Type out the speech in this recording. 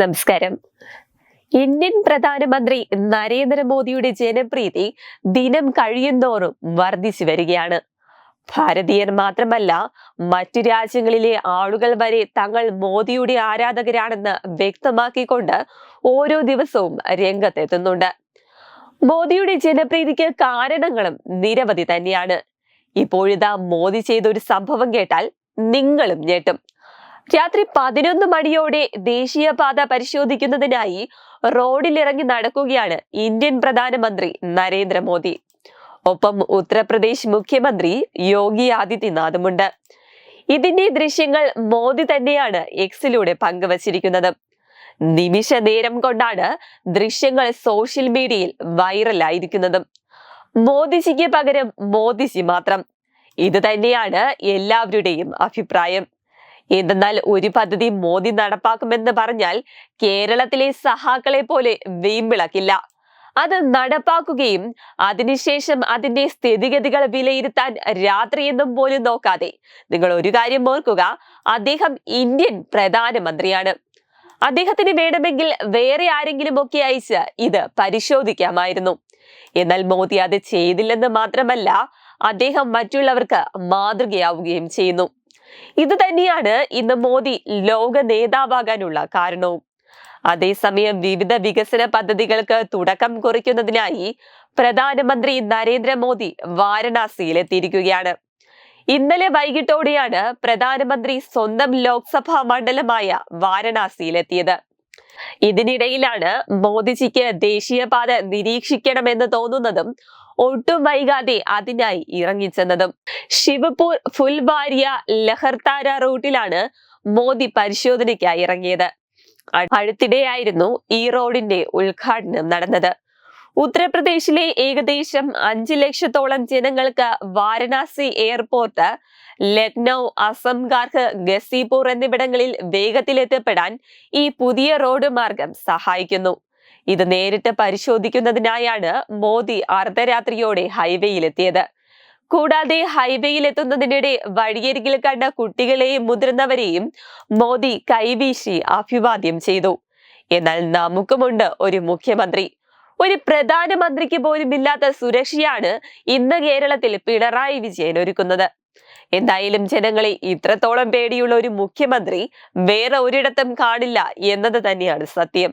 നമസ്കാരം. ഇന്ത്യൻ പ്രധാനമന്ത്രി നരേന്ദ്രമോദിയുടെ ജനപ്രീതി ദിനം കഴിയുന്തോറും വർദ്ധിച്ചു വരികയാണ്. ഭാരതീയർ മാത്രമല്ല മറ്റു രാജ്യങ്ങളിലെ ആളുകൾ വരെ തങ്ങൾ മോദിയുടെ ആരാധകരാണെന്ന് വ്യക്തമാക്കിക്കൊണ്ട് ഓരോ ദിവസവും രംഗത്തെത്തുന്നുണ്ട്. മോദിയുടെ ജനപ്രീതിക്ക് കാരണങ്ങളും നിരവധി തന്നെയാണ്. ഇപ്പോഴിതാ മോദി ചെയ്തൊരു സംഭവം കേട്ടാൽ നിങ്ങളും ഞെട്ടും. രാത്രി പതിനൊന്ന് മണിയോടെ ദേശീയപാത പരിശോധിക്കുന്നതിനായി റോഡിലിറങ്ങി നടക്കുകയാണ് ഇന്ത്യൻ പ്രധാനമന്ത്രി നരേന്ദ്രമോദി. ഒപ്പം ഉത്തർപ്രദേശ് മുഖ്യമന്ത്രി യോഗി ആദിത്യനാഥുമുണ്ട്. ഇതിന്റെ ദൃശ്യങ്ങൾ മോദി തന്നെയാണ് എക്സിലൂടെ പങ്കുവച്ചിരിക്കുന്നത്. നിമിഷ നേരം കൊണ്ടാണ് ദൃശ്യങ്ങൾ സോഷ്യൽ മീഡിയയിൽ വൈറലായിരിക്കുന്നതും. മോദിജിക്ക് പകരം മോദിജി മാത്രം. ഇത് തന്നെയാണ് എല്ലാവരുടെയും അഭിപ്രായം. എന്തെന്നാൽ ഒരു പദ്ധതി മോദി നടപ്പാക്കുമെന്ന് പറഞ്ഞാൽ കേരളത്തിലെ സഹാക്കളെ പോലെ വീമ്പിളക്കില്ല അത് നടപ്പാക്കുകയും അതിനുശേഷം അതിന്റെ സ്ഥിതിഗതികൾ വിലയിരുത്താൻ രാത്രിയെന്നും പോലും നോക്കാതെ. നിങ്ങൾ ഒരു കാര്യം ഓർക്കുക അദ്ദേഹം ഇന്ത്യൻ പ്രധാനമന്ത്രിയാണ്. അദ്ദേഹത്തിന് വേണമെങ്കിൽ വേറെ ആരെങ്കിലും ഒക്കെ അയച്ച് ഇത് പരിശോധിക്കാമായിരുന്നു. എന്നാൽ മോദി അത് ചെയ്തില്ലെന്ന് മാത്രമല്ല അദ്ദേഹം മറ്റുള്ളവർക്ക് മാതൃകയാവുകയും ചെയ്യുന്നു. ഇത് തന്നെയാണ് ഇന്ന് മോദി ലോക നേതാവാകാനുള്ള കാരണവും. അതേസമയം വിവിധ വികസന പദ്ധതികൾക്ക് തുടക്കം കുറിക്കുന്നതിനായി പ്രധാനമന്ത്രി നരേന്ദ്രമോദി വാരണാസിയിൽ എത്തിയിരിക്കുകയാണ്. ഇന്നലെ വൈകിട്ടോടെയാണ് പ്രധാനമന്ത്രി സ്വന്തം ലോക്സഭാ മണ്ഡലമായ വാരണാസിയിലെത്തിയത് ഇതിനിടയിലാണ് മോദിജിക്ക് ദേശീയപാത നിരീക്ഷിക്കണമെന്ന് തോന്നുന്നതും ഒട്ടും വൈകാതെ അതിനായി ഇറങ്ങിച്ചെന്നതും. ശിവപൂർ ഫുൽവാരിയ ലഹർത്താര റൂട്ടിലാണ് മോദി പരിശോധനയ്ക്കായി ഇറങ്ങിയത്. അടുത്തിടെയായിരുന്നു ഈ റോഡിന്റെ ഉദ്ഘാടനം നടന്നത്. ഉത്തർപ്രദേശിലെ ഏകദേശം അഞ്ച് ലക്ഷത്തോളം ജനങ്ങൾക്ക് വാരണാസി എയർപോർട്ട് ലക്നൗ അസംഗാർഹ് ഗസീപൂർ എന്നിവിടങ്ങളിൽ വേഗത്തിലെത്തപ്പെടാൻ ഈ പുതിയ റോഡ് മാർഗം സഹായിക്കുന്നു. ഇത് നേരിട്ട് പരിശോധിക്കുന്നതിനായാണ് മോദി അർദ്ധരാത്രിയോടെ ഹൈവേയിലെത്തിയത്. കൂടാതെ ഹൈവേയിലെത്തുന്നതിനിടെ വഴിയരികിൽ കണ്ട കുട്ടികളെയും മുതിർന്നവരെയും മോദി കൈവീശി അഭിവാദ്യം ചെയ്തു. എന്നാൽ നമുക്കുമുണ്ട് ഒരു മുഖ്യമന്ത്രി. ഒരു പ്രധാനമന്ത്രിക്ക് പോലും ഇല്ലാത്ത സുരക്ഷയാണ് ഇന്ന് കേരളത്തിൽ പിണറായി വിജയൻ ഒരുക്കുന്നത്. എന്തായാലും ജനങ്ങളെ ഇത്രത്തോളം പേടിയുള്ള ഒരു മുഖ്യമന്ത്രി വേറെ ഒരിടത്തും കാണില്ല എന്നത് തന്നെയാണ് സത്യം.